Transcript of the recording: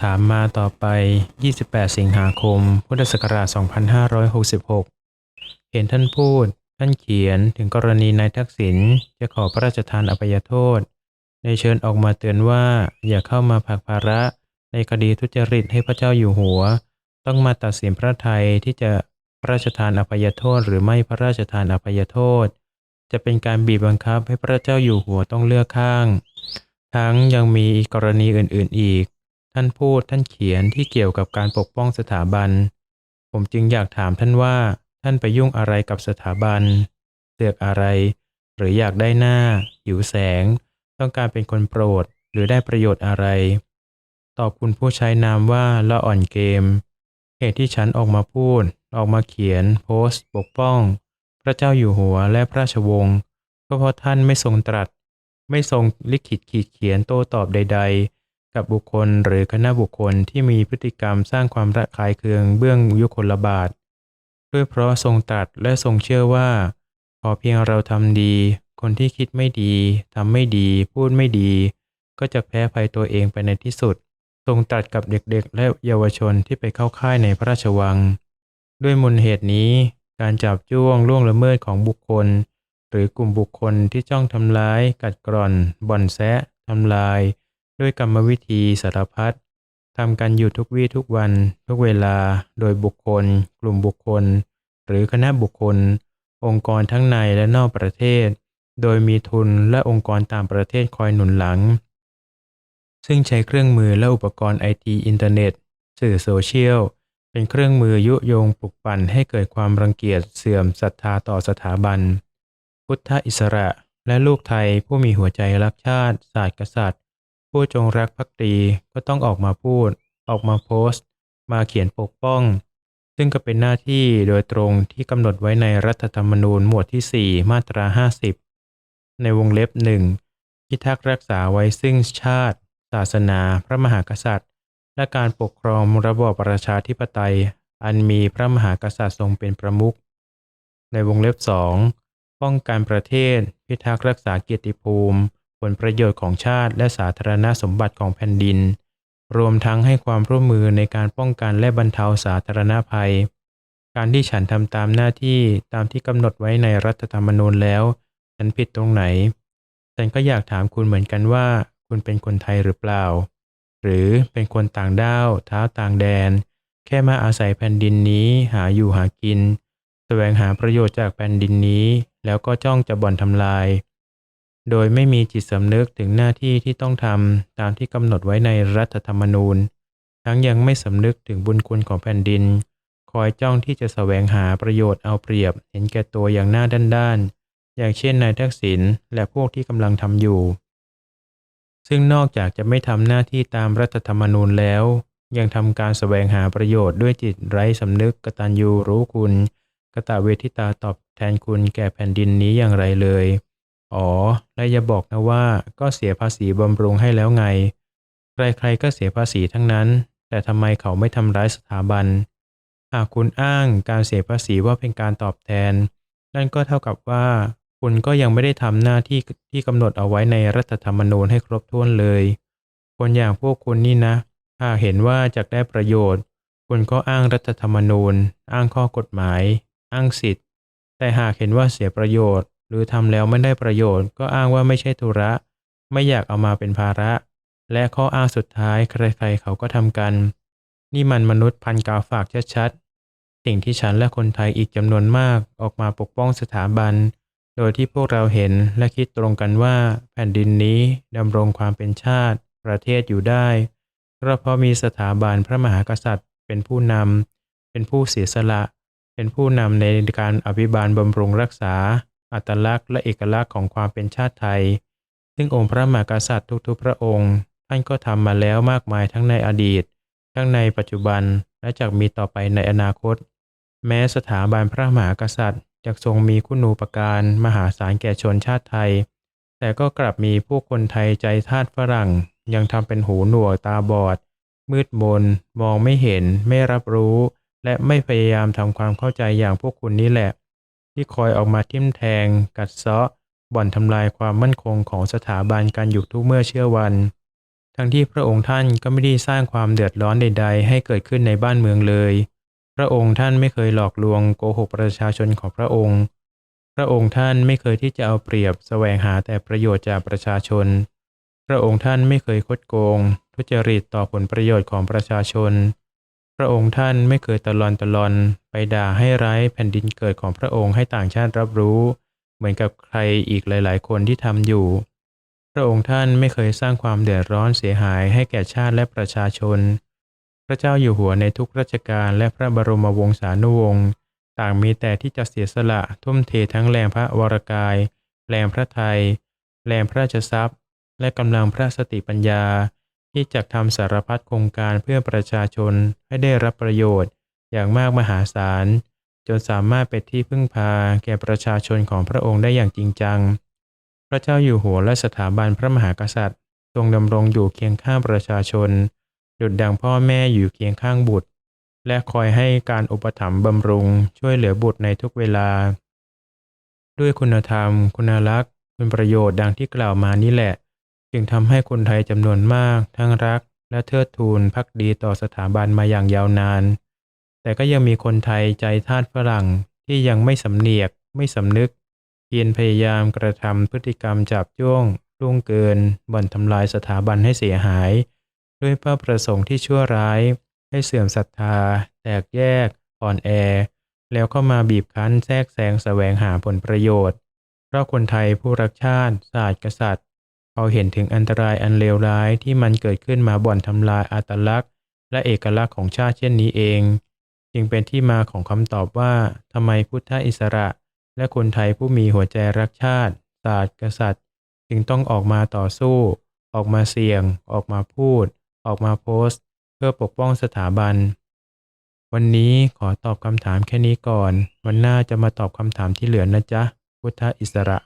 ถามมาต่อไป 28 สิงหาคม พุทธศักราช 2566 เห็นท่านพูด ท่านเขียนถึงกรณีนายทักษิณจะขอพระราชทานอภัยโทษ ในเชิญออกมาเตือนว่าอย่าเข้ามาผักภาระในคดีทุจริตให้พระเจ้าอยู่หัว ต้องมาตัดสินพระไทยที่จะพระราชทานอภัยโทษ หรือไม่พระราชทานอภัยโทษ จะเป็นการบีบบังคับให้พระเจ้าอยู่หัวต้องเลือกข้าง ทั้งยังมีกรณีอื่นๆอีก ท่านพูดท่านเขียนที่เกี่ยวกับการปกป้องสถาบัน ผมจึงอยากถามท่านว่าท่านไปยุ่งอะไรกับสถาบันเสือกอะไร หรืออยากได้หน้า หิวแสง ต้องการเป็นคนโปรดหรือได้ประโยชน์อะไร ตอบคุณผู้ใช้นามว่าละอ่อนเกม เหตุที่ฉันออกมาพูด ออกมาเขียน โพสต์ ปกป้อง พระเจ้าอยู่หัวและพระราชวงศ์ก็เพราะท่านไม่ทรงตรัส ไม่ทรงลิขิตขีดเขียนโต้ตอบใด ๆ กับบุคคลหรือคณะบุคคลที่มีพฤติกรรมสร้างความระคายเคืองเบื้องยุคลบาทด้วยเพราะทรงตรัสและทรงเชื่อว่าขอเพียงเราทำดี คนที่คิดไม่ดีทำไม่ดี พูดไม่ดี ก็จะแพ้ภัยตัวเองไปในที่สุด ทรงตรัสกับเด็กๆ และเยาวชนที่ไปเข้าค่ายในพระราชวัง ด้วยมูลเหตุนี้ การจับจ้วงล่วงละเมิดของบุคคล หรือกลุ่มบุคคลที่จ้องทำร้าย กัดกร่อน บ่อนแซะทำลาย ด้วยกรรมวิธีสารพัดทำกันอยู่ทุกวี่ทุกวัน ทุกเวลา โดยบุคคล กลุ่มบุคคล หรือคณะบุคคล องค์กรทั้งในและนอกประเทศ โดยมีทุนและองค์กรต่างประเทศคอยหนุนหลัง ซึ่งใช้เครื่องมือและอุปกรณ์ไอทีอินเทอร์เน็ต สื่อโซเชียล เป็นเครื่องมือยุยงปลุกปั่นให้เกิดความรังเกียจเสื่อมศรัทธาต่อสถาบัน พุทธอิสระและลูกไทยผู้มีหัวใจรักชาติ ศาสตร์กษัตริย์ ผู้จงรักภักดีก็ต้องออกมาพูด ออกมาโพสต์ มาเขียนปกป้อง ซึ่งก็เป็นหน้าที่โดยตรงที่กำหนดไว้ในรัฐธรรมนูญหมวดที่ 4 มาตรา 50 ในวงเล็บหนึ่งพิทักษ์รักษาไว้ซึ่งชาติ ศาสนา พระมหากษัตริย์ และการปกครองระบอบประชาธิปไตย อันมีพระมหากษัตริย์ทรงเป็นประมุข ในวงเล็บสองป้องกันประเทศ พิทักษ์รักษาเกียรติภูมิ ผลประโยชน์ของชาติและสาธารณสมบัติของแผ่นดิน รวมทั้งให้ความร่วมมือในการป้องกันและบรรเทาสาธารณภัย การที่ฉันทำตามหน้าที่ตามที่กำหนดไว้ในรัฐธรรมนูญแล้ว ฉันผิดตรงไหน ฉันก็อยากถามคุณเหมือนกันว่า คุณเป็นคนไทยหรือเปล่า หรือเป็นคนต่างด้าวเท้าต่างแดน แค่มาอาศัยแผ่นดินนี้หาอยู่หากิน แสวงหาประโยชน์จากแผ่นดินนี้ แล้วก็จ้องจะบ่อนทำลาย โดยไม่มีจิตสำนึกถึงหน้าที่ที่ต้องทำตามที่กำหนดไว้ในรัฐธรรมนูญ ทั้งยังไม่สำนึกถึงบุญคุณของแผ่นดิน คอยจ้องที่จะแสวงหาประโยชน์เอาเปรียบ เห็นแก่ตัวอย่างหน้าด้านๆ อย่างเช่นนายทักษิณและพวกที่กำลังทำอยู่ ซึ่งนอกจากจะไม่ทำหน้าที่ตามรัฐธรรมนูญแล้ว ยังทำการแสวงหาประโยชน์ด้วยจิตไร้สำนึกกตัญญูรู้คุณกตเวทิตาตอบแทนคุณแก่แผ่นดินนี้อย่างไรเลย อ๋อ และอย่าบอกนะว่าก็เสียภาษีบำรุงให้แล้วไง ใครๆก็เสียภาษีทั้งนั้น แต่ทำไมเขาไม่ทำร้ายสถาบัน หากคุณอ้างการเสียภาษีว่าเป็นการตอบแทน นั่นก็เท่ากับว่า คุณก็ยังไม่ได้ทำหน้าที่ที่กำหนดเอาไว้ในรัฐธรรมนูญให้ครบถ้วนเลย คนอย่างพวกคุณนี่นะ หากเห็นว่าจะได้ประโยชน์ คุณก็อ้างรัฐธรรมนูญ อ้างข้อกฎหมาย อ้างสิทธิ์แต่หากเห็นว่าเสียประโยชน์ หรือทำแล้วไม่ได้ประโยชน์ ก็อ้างว่าไม่ใช่ธุระ ไม่อยากเอามาเป็นภาระ และข้ออ้างสุดท้ายใครๆเขาก็ทำกัน นี่มันมนุษย์พันกาฝากชัดๆสิ่งที่ฉันและคนไทยอีกจำนวนมากออกมาปกป้องสถาบัน โดยที่พวกเราเห็นและคิดตรงกันว่า แผ่นดินนี้ดำรงความเป็นชาติ ประเทศอยู่ได้ก็เพราะมีสถาบันพระมหากษัตริย์ เป็นผู้นำเป็นผู้เสียสละ เป็นผู้นำในการอภิบาลบำรุงรักษา อัตลักษณ์และเอกลักษณ์ของความเป็นชาติไทย ซึ่งองค์พระมหากษัตริย์ทุกๆ พระองค์ ท่านก็ทำมาแล้วมากมายทั้งในอดีต ทั้งในปัจจุบันและจะมีต่อไปในอนาคต แม้สถาบันพระมหากษัตริย์จะทรงมีคุณูปการมหาศาลแก่ชนชาติไทย แต่ก็กลับมีผู้คนไทยใจทาสฝรั่ง ยังทำเป็นหูหนวกตาบอด มืดมน มองไม่เห็น ไม่รับรู้ และไม่พยายามทำความเข้าใจอย่างพวกคุณนี่แหละ ที่คอยออกมาทิ่มแทง กัดเซาะ บ่อนทำลายความมั่นคงของสถาบันการอยู่ทุกเมื่อเชื่อวัน ทั้งที่พระองค์ท่านก็ไม่ได้สร้างความเดือดร้อนใด ๆ ให้เกิดขึ้นในบ้านเมืองเลย พระองค์ท่านไม่เคยหลอกลวงโกหกประชาชนของพระองค์ พระองค์ท่านไม่เคยที่จะเอาเปรียบแสวงหาแต่ประโยชน์จากประชาชน พระองค์ท่านไม่เคยคดโกง ทุจริตต่อผลประโยชน์ของประชาชน พระองค์ท่านไม่เคยตะลอนตะลอนไปด่าให้ร้ายแผ่นดินเกิดของพระองค์ให้ต่างชาติรับรู้ เหมือนกับใครอีกหลาย ๆ คนที่ทำอยู่ พระองค์ท่านไม่เคยสร้างความเดือดร้อนเสียหายให้แก่ชาติและประชาชน พระเจ้าอยู่หัวในทุกราชการและพระบรมวงศานุวงศ์ต่างมีแต่ที่จะเสียสละทุ่มเททั้งแรงพระวรกาย แรงพระไทย แรงพระราชทรัพย์ และกำลังพระสติปัญญา ที่จะทำสารพัดโครงการเพื่อประชาชนให้ได้รับประโยชน์อย่างมากมหาศาล จนสามารถเป็นที่พึ่งพาแก่ประชาชนของพระองค์ได้อย่างจริงจัง พระเจ้าอยู่หัวและสถาบันพระมหากษัตริย์ ทรงดำรงอยู่เคียงข้างประชาชน ดุจดังพ่อแม่อยู่เคียงข้างบุตร และคอยให้การอุปถัมภ์บำรุง ช่วยเหลือบุตรในทุกเวลา ด้วยคุณธรรม คุณลักษณ์ คุณประโยชน์ดังที่กล่าวมานี่แหละ จึงทำให้คนไทยจำนวนมาก ทั้งรัก และเทิดทูนพักดีต่อสถาบันมาอย่างยาวนาน แต่ก็ยังมีคนไทยใจทาสฝรั่งที่ยังไม่สำเนียก ไม่สำนึกเพียรพยายามกระทำพฤติกรรมจับจ้วงล่วงเกิน บ่อนทำลายสถาบันให้เสียหาย ด้วยเป้าประสงค์ที่ชั่วร้าย ให้เสื่อมศรัทธา แตกแยก อ่อนแอ แล้วเข้ามาบีบคั้นแทรกแซงแสวงหาผลประโยชน์ เพราะคนไทยผู้รักชาติ ศาสตร์กษัตริย์ เขาเห็นถึงอันตรายอันเลวร้ายที่มันเกิดขึ้นมาบ่อนทำลายอัตลักษณ์ และเอกลักษณ์ของชาติเช่นนี้เอง จึงเป็นที่มาของคำตอบว่าทำไมพุทธอิสระ และคนไทยผู้มีหัวใจรักชาติ ศาสตร์กษัตริย์ จึงต้องออกมาต่อสู้ ออกมาเสี่ยง ออกมาพูด ออกมาโพสต์ เพื่อปกป้องสถาบัน วันนี้ขอตอบคำถามแค่นี้ก่อน วันหน้าจะมาตอบคำถามที่เหลือนะจ๊ะพุทธอิสระ